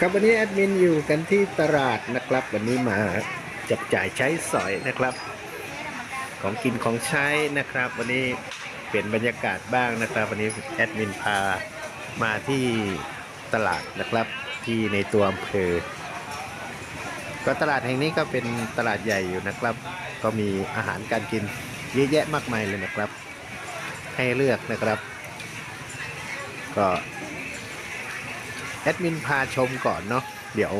ครับวันนี้แอดมินอยู่กันที่ตลาดนะครับ วันนี้มาจับจ่ายใช้สอยนะครับ ของกินของใช้นะครับ วันนี้เปลี่ยนบรรยากาศบ้างนะครับ วันนี้แอดมินพามาที่ตลาดนะครับที่ในตัวอำเภอก็ตลาดแห่งนี้ก็เป็นตลาดใหญ่อยู่นะครับ ก็มีอาหารการกินเยอะแยะมากมายเลยนะครับ ให้เลือกนะครับ ก็ แอดมินพาชมก่อนเนาะเดี๋ยว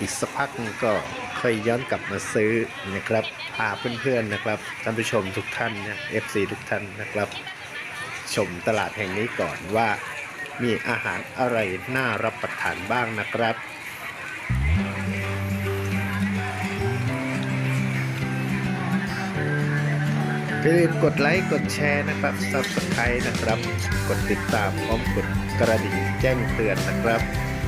อีกสักพักก็ค่อยย้อนกลับมาซื้อนะครับพาเพื่อนๆนะครับท่านผู้ชมทุกท่านนะ FC ทุกท่านนะครับ ชมตลาดแห่งนี้ก่อนว่ามีอาหารอะไรน่ารับประทานบ้างนะครับ อย่าลืมกดไลค์กดแชร์นะครับ Subscribe นะครับ กดติดตามพร้อมกดกระดิ่งแจ้งเตือนนะครับ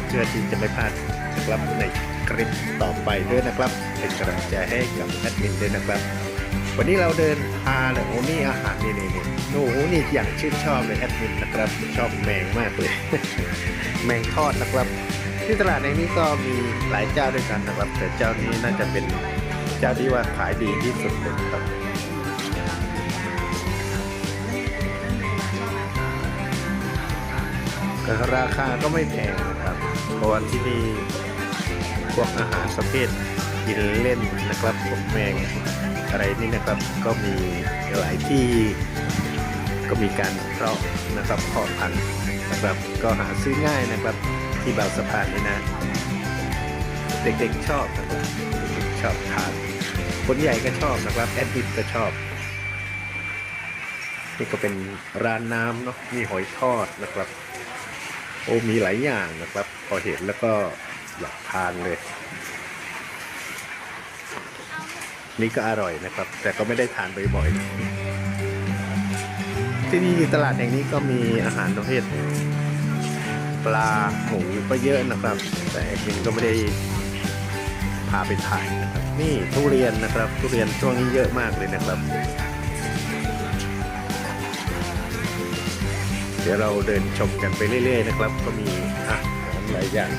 เพื่อที่จะไม่พลาดนะครับในคลิปต่อไปด้วยนะครับ เป็นกำลังใจให้กับแอดมินด้วยนะครับ วันนี้เราเดินพาเลยโอ้นี่อาหารนี่นี่นี่โอ้โหนี่อย่างชื่นชอบเลยแอดมินนะครับชอบแมงมากเลย แมงทอดนะครับ ที่ตลาดในนี้ก็มีหลายเจ้าด้วยกันนะครับ แต่เจ้านี้น่าจะเป็นเจ้าที่ว่าขายดีที่สุดเลยครับ ราคาก็ไม่แพงนะครับ เพราะว่าที่นี่พวกอาหารประเภทกินเล่นนะครับพวกแมงอะไรนี่นะครับก็มีหลายที่ก็มีการเพาะนะครับเพาะพันธุ์นะครับก็หาซื้อง่ายนะครับที่บางสะพานนี่นะ เด็กๆชอบนะครับเด็กๆชอบทานคนใหญ่ก็ชอบนะครับแอดมินก็ชอบนี่ก็เป็นร้านน้ำเนาะมีหอยทอดนะครับ โอ้มีหลายอย่างนะครับ พอเห็นแล้วก็อยากทานเลย นี่ก็อร่อยนะครับ แต่ก็ไม่ได้ทานบ่อยๆที่นี่ตลาดแห่งนี้ก็มีอาหารประเภทปลาหมูก็เยอะนะครับ แต่แอดมินก็ไม่ได้พาไปถ่ายนะครับ นี่ทุเรียนนะครับ ทุเรียนช่วงนี้เยอะมากเลยนะครับ เดี๋ยวเราเดินชมกันไปเรื่อย ๆ นะครับ ก็มีอะหลายอย่าง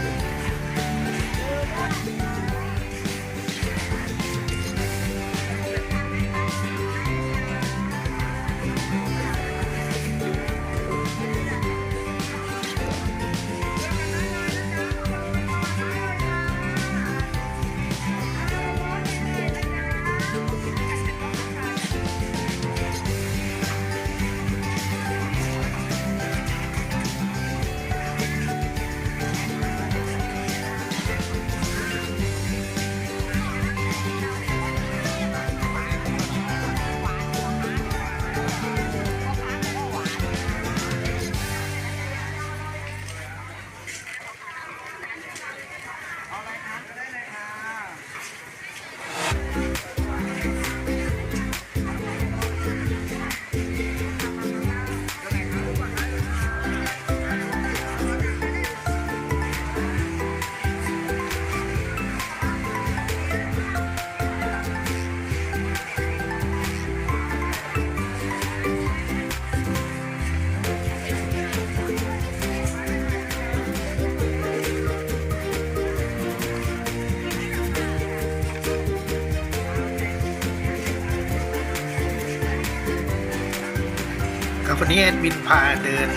วันนี้แอดมินพาเดิน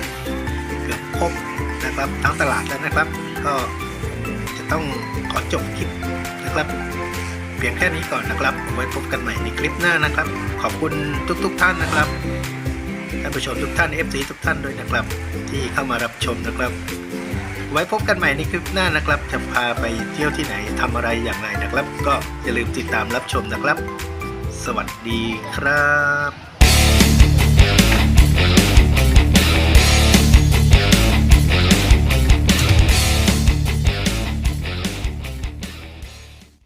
เกือบครบนะครับทั้งตลาดแล้วนะครับ ก็จะต้องขอจบคลิปนะครับ เพียงแค่นี้ก่อนนะครับไว้พบกันใหม่ในคลิปหน้านะครับ ขอบคุณทุกๆทท่านนะครับท่านผู้ชมทุกท่าน FC ทุกท่านด้วยนะครับ ที่เข้ามารับชมนะครับ ไว้พบกันใหม่ในคลิปหน้านะครับ จะพาไปเที่ยวที่ไหนทำอะไรอย่างไรนะครับ ก็อย่าลืมติดตามรับชมนะครับ สวัสดีครับ